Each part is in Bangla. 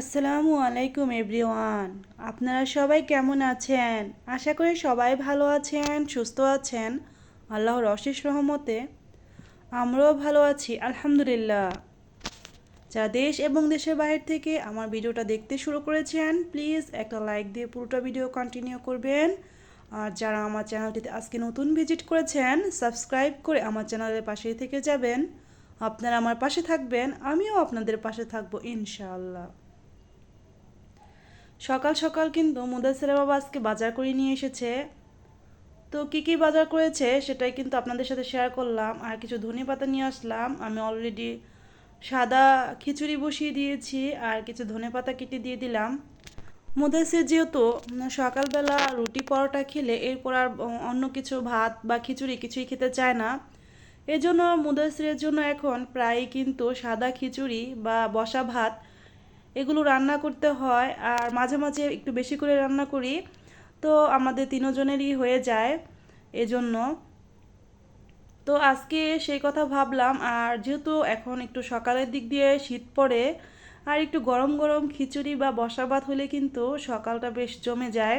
আসসালামু আলাইকুম, এভরিওয়ান। আপনারা সবাই কেমন আছেন? আশা করি সবাই ভালো আছেন, সুস্থ আছেন। আল্লাহর অশেষ রহমতে আমরাও ভালো আছি, আলহামদুলিল্লাহ। যা দেশ এবং দেশের বাইরে থেকে আমার ভিডিওটা দেখতে শুরু করেছেন, প্লিজ একটা লাইক দিয়ে পুরোটা ভিডিও কন্টিনিউ করবেন। আর যারা আমার চ্যানেলটিতে আজকে নতুন ভিজিট করেছেন সাবস্ক্রাইব করে আমার চ্যানেলের পাশেই থেকে যাবেন। আপনারা আমার পাশে থাকবেন, আমিও আপনাদের পাশে থাকব, ইনশাআল্লাহ। সকাল সকাল কিন্তু মুদাসিরা বাবা আজকে বাজার করে নিয়ে এসেছে। তো কী কী বাজার করেছে সেটাই কিন্তু আপনাদের সাথে শেয়ার করলাম। আর কিছু ধনে পাতা নিয়ে আসলাম। আমি অলরেডি সাদা খিচুড়ি বসিয়ে দিয়েছি আর কিছু ধনে পাতা কেটে দিয়ে দিলাম। মুদাসির যেহেতু সকালবেলা রুটি পরোটা খেলে এরপর আর অন্য কিছু ভাত বা খিচুড়ি কিছুই খেতে চায় না। এজন্য মুদাসিরের জন্য এখন প্রায় কিন্তু সাদা খিচুড়ি বা বসা ভাত এগুলো রান্না করতে হয় আর মাঝে মাঝে একটু বেশি করে রান্না করি। তো আমাদের তিনজনেরই হয়ে যায় এজন্য। তো আজকে সেই কথা ভাবলাম আর যেহেতু এখন একটু সকালের দিক দিয়ে শীত পড়ে, আর একটু গরম গরম খিচুড়ি বা বসা ভাত হলে কিন্তু সকালটা বেশ জমে যায়।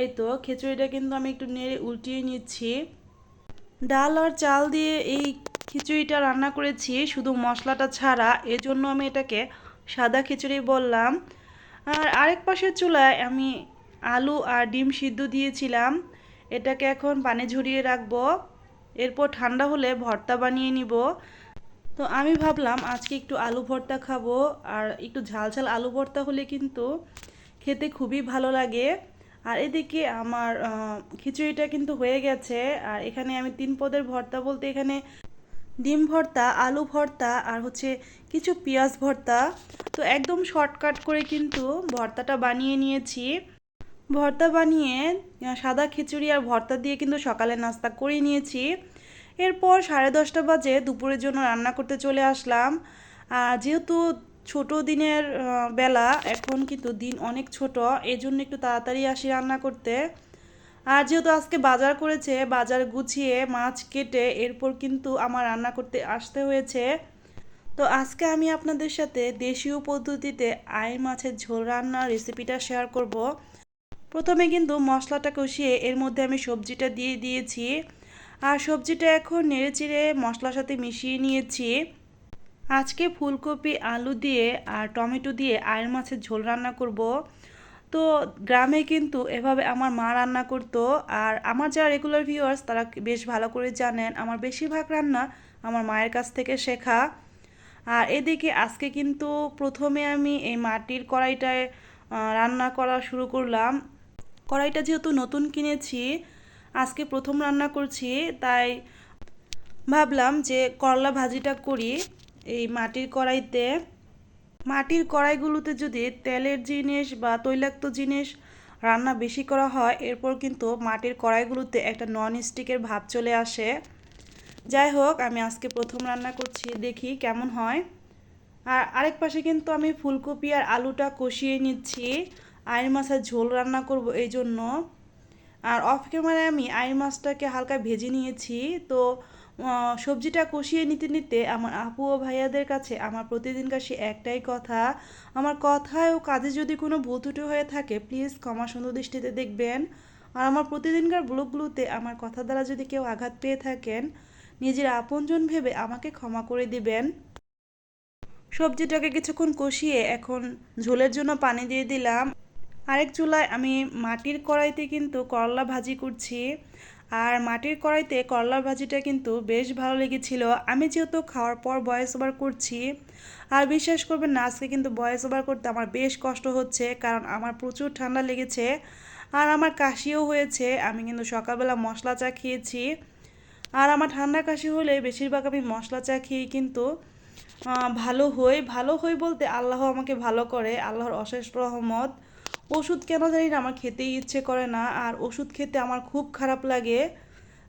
এই তো খিচুড়িটা কিন্তু আমি একটু নেড়ে উল্টিয়ে নিচ্ছি। ডাল আর চাল দিয়ে এই খিচুড়িটা রান্না করেছি, শুধু মশলাটা ছাড়া। এজন্য আমি এটাকে সাদা খিচুড়ি বললাম। আর আরেক পাশের চুলায় আমি আলু আর ডিম সিদ্ধ দিয়েছিলাম। এটাকে এখন পানি ঝরিয়ে রাখব। এরপর ঠান্ডা হলে ভর্তা বানিয়ে নিব। তো আমি ভাবলাম আজকে একটু আলু ভর্তা খাব। আর একটু ঝাল ঝাল আলু ভর্তা হলে কিন্তু খেতে খুবই ভালো লাগে। আর এদিকে আমার খিচুড়িটা কিন্তু হয়ে গেছে। আর এখানে আমি তিন পদের ভর্তা বলতে এখানে ডিম ভর্তা, আলু ভর্তা আর হচ্ছে কিছু পেঁয়াজ ভর্তা। তো একদম শর্টকাট করে কিন্তু ভর্তাটা বানিয়ে নিয়েছি। ভর্তা বানিয়ে সাদা খিচুড়ি আর ভর্তা দিয়ে কিন্তু সকালে নাস্তা করে নিয়েছি। এরপর সাড়ে দশটা বাজে দুপুরের জন্য রান্না করতে চলে আসলাম। আর যেহেতু ছোট দিনের বেলা, এখন কিন্তু দিন অনেক ছোট এই জন্য একটু তাড়াতাড়ি আসি রান্না করতে। আর যেহেতু আজকে বাজার করেছে, বাজার গুছিয়ে মাছ কেটে এরপর কিন্তু আমার রান্না করতে আসতে হয়েছে। তো আজকে আমি আপনাদের সাথে দেশীয় পদ্ধতিতে আই মাছের ঝোল রান্নার রেসিপিটা শেয়ার করব। প্রথমে কিন্তু মশলাটা কষিয়ে এর মধ্যে আমি সবজিটা দিয়ে দিয়েছি। আর সবজিটা এখন নেড়ে চেড়ে মশলার সাথে মিশিয়ে নিয়েছি। আজকে ফুলকপি, আলু দিয়ে আর টমেটো দিয়ে আয়ের মাছের ঝোল রান্না করব। তো গ্রামে কিন্তু এভাবে আমার মা রান্না করতো আর আমার যারা রেগুলার ভিউয়ার্স তারা বেশ ভালো করে জানেন, আমার বেশিরভাগ রান্না আমার মায়ের কাছ থেকে শেখা। আর এদিকে আজকে কিন্তু প্রথমে আমি এই মাটির কড়াইটায় রান্না করা শুরু করলাম। কড়াইটা যেহেতু নতুন কিনেছি, আজকে প্রথম রান্না করছি, তাই ভাবলাম যে করলা ভাজিটা করি এই মাটির কড়াইতে। মাটির কড়াইগুলোতে যদি তেলের জিনিস বা তৈলাক্ত জিনিস রান্না বেশি করা হয়, এরপর কিন্তু মাটির কড়াইগুলোতে একটা নন স্টিকের ভাব চলে আসে। যাই হোক, আমি আজকে প্রথম রান্না করছি, দেখি কেমন হয়। আর আরেক পাশে কিন্তু আমি ফুলকপি আর আলুটা কষিয়ে নিচ্ছি। আইর মাছের ঝোল রান্না করব এই জন্য। আর অফ ক্যামেরায় আমি আইর মাছটাকে হালকা ভেজে নিয়েছি। তো সবজিটা কষিয়ে নিতে নিতে আমার আপু ও ভাইয়াদের কাছে আমার প্রতিদিনকার সে একটাই কথা। আমার কথায় ও কাজে যদি কোনো ভুল ত্রুটি হয়ে থাকে প্লিজ ক্ষমা সুন্দর দৃষ্টিতে দেখবেন। আর আমার প্রতিদিনকার ব্লগগুলোতে আমার কথা দ্বারা যদি কেউ আঘাত পেয়ে থাকেন, নিজের আপনজন ভেবে আমাকে ক্ষমা করে দিবেন। সবজিটাকে কিছুক্ষণ কষিয়ে এখন ঝোলের জন্য পানি দিয়ে দিলাম। আরেক চুলায় আমি মাটির কড়াইতে কিন্তু করলা ভাজি করছি। আর মাটির কড়াইতে করলা ভাজিটা কিন্তু বেশ ভালো লেগেছিল। আমি যেহেতু খাওয়ার পর ভয়েস ওভার করছি, আর বিশ্বাস করবেন না, আজকে কিন্তু ভয়েস ওভার করতে আমার বেশ কষ্ট হচ্ছে, কারণ আমার প্রচুর ঠান্ডা লেগেছে আর আমার কাশিও হয়েছে। আমি কিন্তু সকালবেলা মশলা চা খেয়েছি। আর আমার ঠান্ডা কাশি হলে বেশিরভাগ আমি মশলা চা খেয়েই কিন্তু ভালো হই। ভালো হই বলতে আল্লাহ আমাকে ভালো করে, আল্লাহর অশেষ রহমত। ওষুধ কেন জানি না, আমার খেতেই ইচ্ছে করে না। আর ওষুধ খেতে আমার খুব খারাপ লাগে।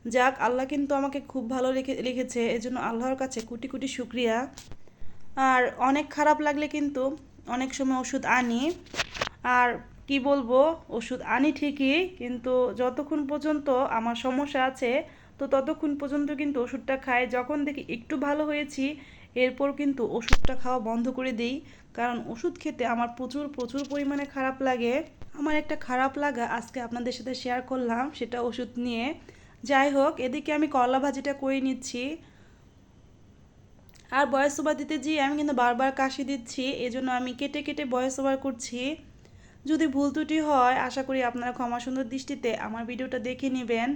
যাক, আল্লাহ কিন্তু আমাকে খুব ভালো রেখে লিখেছে এজন্য আল্লাহর কাছে কোটি কোটি শুক্রিয়া। আর অনেক খারাপ লাগলে কিন্তু অনেক সময় ওষুধ আনি। আর কি বলব, ওষুধ আনি ঠিকই, কিন্তু যতক্ষণ পর্যন্ত আমার সমস্যা আছে, তো ততক্ষণ পর্যন্ত কিন্তু ওষুধটা খাই। যখন দেখি একটু ভালো হয়েছি এরপর কিন্তু ওষুধটা খাওয়া বন্ধ করে দিই। কারণ ওষুধ খেতে আমার প্রচুর প্রচুর পরিমাণে খারাপ লাগে। আমার একটা খারাপ লাগা আজকে আপনাদের সাথে শেয়ার করলাম সেটা ওষুধ নিয়ে। যাই হোক, এদিকে আমি করলা ভাজিটা করে নিচ্ছি। আর বয়স ওভার দিতে গিয়ে আমি কিন্তু বারবার কাশি দিচ্ছি, এজন্য আমি কেটে কেটে বয়স ওভার করছি। যদি ভুল ত্রুটি হয়, আশা করি আপনারা ক্ষমা সুন্দর দৃষ্টিতে আমার ভিডিওটা দেখে নেবেন।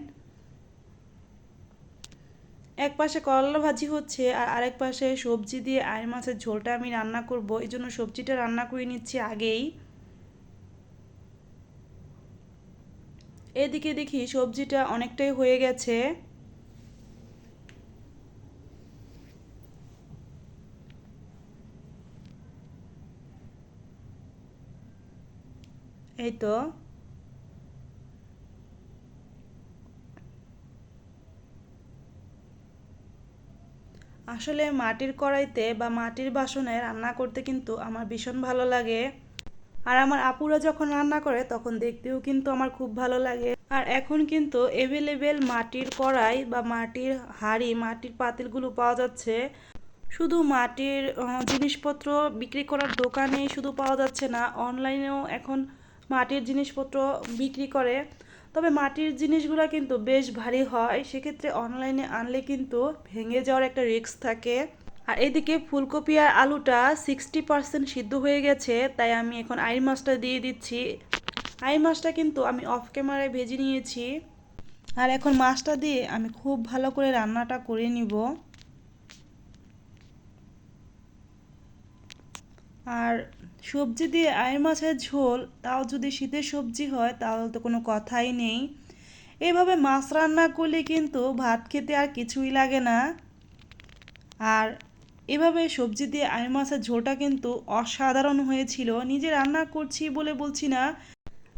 এক পাশে করলা ভাজি হচ্ছে আর আরেক পাশে সবজি দিয়ে আয়ের মাছের ঝোলটা আমি রান্না করব। এই জন্য সবজিটা রান্না করে নিচ্ছি আগেই। এদিকে দেখি সবজিটা অনেকটাই হয়ে গেছে। এই তো। আসলে মাটির কড়াইতে বা মাটির বাসনে রান্না করতে কিন্তু আমার ভীষণ ভালো লাগে। আর আমার আপুরা যখন রান্না করে, তখন দেখতেও কিন্তু আমার খুব ভালো লাগে। আর এখন কিন্তু এভেলেবেল মাটির কড়াই বা মাটির হাঁড়ি, মাটির পাতিলগুলো পাওয়া যাচ্ছে। শুধু মাটির জিনিসপত্র বিক্রি করার দোকানেই শুধু পাওয়া যাচ্ছে না অনলাইনেও এখন মাটির জিনিসপত্র বিক্রি করে। তবে মাটির জিনিসগুলো কিন্তু বেশ ভারী হয়। সেক্ষেত্রে অনলাইনে আনলে কিন্তু ভেঙে যাওয়ার একটা রিস্ক থাকে। আর এদিকে ফুলকপি আর আলুটা সিক্সটি পার্সেন্ট সিদ্ধ হয়ে গেছে, তাই আমি এখন আই মাছটা দিয়ে দিচ্ছি। আই মাছটা কিন্তু আমি অফ ক্যামেরায় ভেজে নিয়েছি। আর এখন মাছটা দিয়ে আমি খুব ভালো করে রান্নাটা করে নিব। আর সবজি দিয়ে আয়ের মাছের ঝোল, তাও যদি শীতের সবজি হয়, তাহলে তো কোনো কথাই নেই। এভাবে মাছ রান্না করলে কিন্তু ভাত খেতে আর কিছুই লাগে না। আর এভাবে সবজি দিয়ে আয়ের মাছের ঝোলটা কিন্তু অসাধারণ হয়েছিল। নিজে রান্না করছি বলে বলছি না।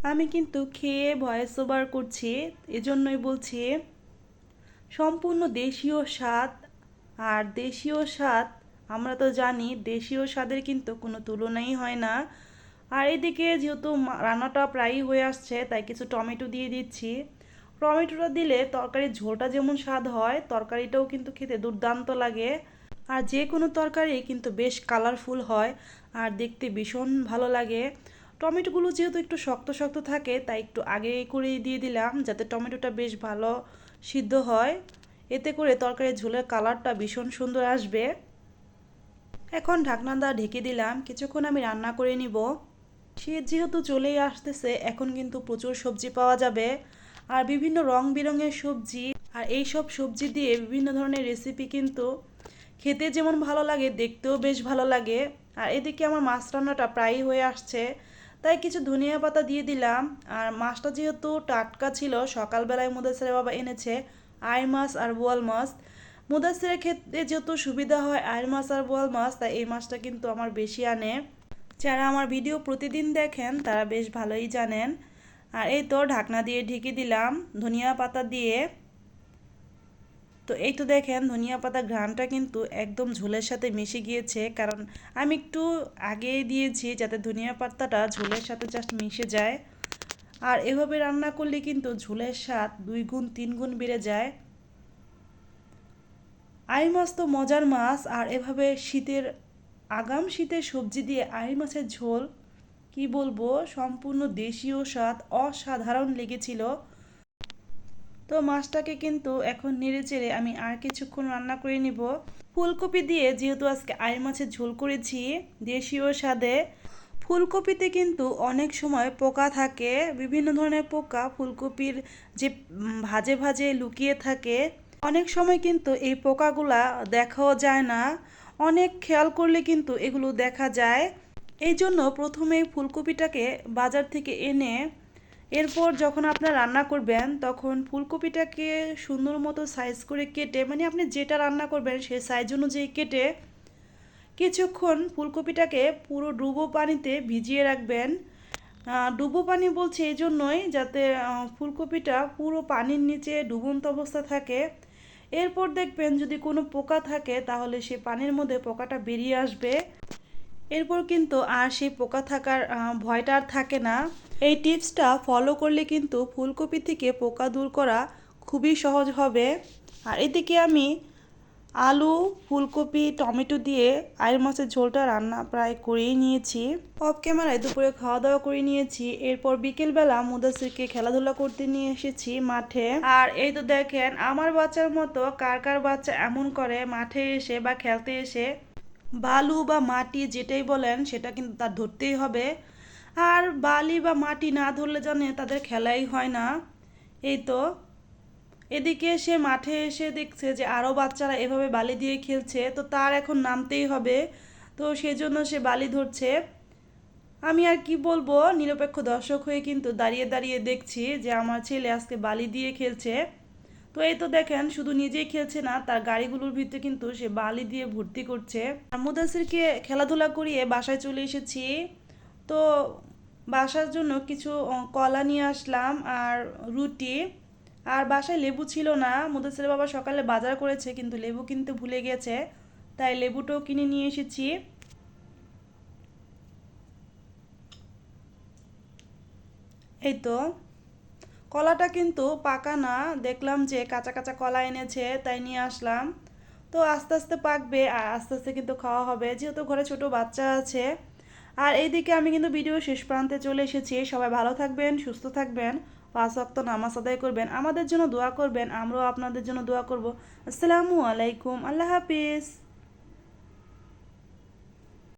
আমি কিন্তু খেয়ে ভয়েস ওভার করছি, এজন্যই বলছি। সম্পূর্ণ দেশীয় স্বাদ, আর দেশীয় স্বাদ আমরা তো জানি দেশীয় স্বাদের কিন্তু কোনো তুলনাই হয় না। আর এদিকে যেহেতু রান্নাটা প্রায়ই হয়ে আসছে, তাই কিছু টমেটো দিয়ে দিচ্ছি। টমেটোটা দিলে তরকারির ঝোলটা যেমন স্বাদ হয়, তরকারিটাও কিন্তু খেতে দুর্দান্ত লাগে। আর যে কোনো তরকারি কিন্তু বেশ কালারফুল হয় আর দেখতে ভীষণ ভালো লাগে। টমেটোগুলো যেহেতু একটু শক্ত শক্ত থাকে, তাই একটু আগে করেই দিয়ে দিলাম যাতে টমেটোটা বেশ ভালো সিদ্ধ হয়। এতে করে তরকারির ঝোলের কালারটা ভীষণ সুন্দর আসবে। এখন ঢাকনা দা ঢেকে দিলাম, কিছুক্ষণ আমি রান্না করে নিব। শীত যেহেতু চলেই আসতেছে, এখন কিন্তু প্রচুর সবজি পাওয়া যাবে। আর বিভিন্ন রং বেরঙের সবজি আর এই সব সবজি দিয়ে বিভিন্ন ধরনের রেসিপি কিন্তু খেতে যেমন ভালো লাগে, দেখতেও বেশ ভালো লাগে। আর এদিকে আমার মাছ রান্নাটা প্রায়ই হয়ে আসছে, তাই কিছু ধনিয়া পাতা দিয়ে দিলাম। আর মাছটা যেহেতু টাটকা ছিল, সকালবেলায় মুদাসের বাবা এনেছে আই মাছ আর বোয়াল মাছ মুদাসিরের ক্ষেত্রে যেহেতু সুবিধা হয় আয়ের মাছ আর বোয়াল মাছ তাই এই মাছটা কিন্তু আমার বেশি আনে। যারা আমার ভিডিও প্রতিদিন দেখেন, তারা বেশ ভালোই জানেন। আর এই তো ঢাকনা দিয়ে ঢেকে দিলাম, ধনিয়া পাতা দিয়ে। তো এই তো দেখেন, ধনিয়া পাতা ঘ্রানটা কিন্তু একদম ঝোলের সাথে মিশে গিয়েছে। কারণ আমি একটু আগেই দিয়েছি, যাতে ধনিয়া পাতাটা ঝোলের সাথে জাস্ট মিশে যায়। আর এভাবে রান্না করলে কিন্তু ঝোলের স্বাদ দুই গুণ, তিন গুণ বেড়ে যায়। আই মাছ তো মজার মাছ, আর এভাবে শীতের, আগাম শীতের সবজি দিয়ে আই মাছের ঝোল, কি বলব? সম্পূর্ণ দেশীয় স্বাদ, অসাধারণ লেগেছিল। তো মাছটাকে কিন্তু এখন নেড়ে চেড়ে আমি আর কিছুক্ষণ রান্না করে নিব। ফুলকপি দিয়ে যেহেতু আজকে আই মাছের ঝোল করেছি দেশীয় স্বাদে, ফুলকপিতে কিন্তু অনেক সময় পোকা থাকে, বিভিন্ন ধরনের পোকা ফুলকপির যে ভাজে ভাজে লুকিয়ে থাকে। অনেক সময় কিন্তু এই পোকাগুলা দেখাও যায় না। অনেক খেয়াল করলে কিন্তু এগুলো দেখা যায়। এই জন্য প্রথমে ফুলকপিটাকে বাজার থেকে এনে এরপর যখন আপনার রান্না করবেন, তখন ফুলকপিটাকে সুন্দর মতো সাইজ করে কেটে মানে আপনি যেটা রান্না করবেন সেই সাইজ অনুযায়ী কেটে কিছুক্ষণ ফুলকপিটাকে পুরো ডুবো পানিতে ভিজিয়ে রাখবেন। ডুবো পানি বলছে এই জন্যই যাতে ফুলকপিটা পুরো পানির নিচে ডুবন্ত অবস্থা থাকে। এরপর দেখবেন যদি কোনো পোকা থাকে, তাহলে সে পানির মধ্যে পোকাটা বেরিয়ে আসবে। এরপর কিন্তু আর সেই পোকা থাকার ভয়টা আর থাকে না। এই টিপসটা ফলো করলে কিন্তু ফুলকপি থেকে পোকা দূর করা খুবই সহজ হবে। আর এদিকে আমি আলু, ফুলকপি, টমেটো দিয়ে আয়ের মাছের ঝোলটা রান্না প্রায় করেই নিয়েছি। অফ ক্যামেরায় দুপুরে খাওয়া দাওয়া করে নিয়েছি। এরপর বিকেলবেলা মুদাসিরকে খেলাধুলা করতে নিয়ে এসেছি মাঠে। আর এই তো দেখেন, আমার বাচ্চার মতো কার কার বাচ্চা এমন করে মাঠে এসে বা খেলতে এসে, বালু বা মাটি যেটাই বলেন সেটা কিন্তু তার ধরতেই হবে। আর বালি বা মাটি না ধরলে জানে তাদের খেলাই হয় না। এই তো এদিকে সে মাঠে এসে দেখছে যে আরও বাচ্চারা এভাবে বালি দিয়ে খেলছে, তো তার এখন নামতেই হবে। তো সেজন্য সে বালি ধরছে। আমি আর কি বলব, নিরপেক্ষ দর্শক হয়ে কিন্তু দাঁড়িয়ে দাঁড়িয়ে দেখছি যে আমার ছেলে আজকে বালি দিয়ে খেলছে। তো এই তো দেখেন, শুধু নিজেই খেলছে না, তার গাড়িগুলোর ভিতরে কিন্তু সে বালি দিয়ে ভর্তি করছে। মুদাসিরকে খেলাধুলা করিয়ে বাসায় চলে এসেছি। তো বাসার জন্য কিছু কলা নিয়ে আসলাম আর রুটি। আর বাসায় লেবু ছিল না। মুদাসির বাবা সকালে বাজার করেছে, কিন্তু লেবু কিনতে ভুলে গেছে। তাই লেবুটাও কিনে নিয়ে এসেছি। এই তো। কলাটা কিন্তু পাকা না। দেখলাম যে কাঁচা কাঁচা কলা এনেছে, তাই নিয়ে আসলাম। তো আস্তে আস্তে পাকবে, আর আস্তে আস্তে কিন্তু খাওয়া হবে। যেহেতু ঘরে ছোট বাচ্চা আছে। আর এইদিকে আমি কিন্তু ভিডিও শেষ প্রান্তে চলে এসেছি। সবাই ভালো থাকবেন, সুস্থ থাকবেন। পাঁচ অক্ত নামাজ আদায় করবেন, আমাদের জন্য দোয়া করবেন, আমরাও আপনাদের জন্য দোয়া করব। আসসালামু আলাইকুম, আল্লাহ হাফিজ।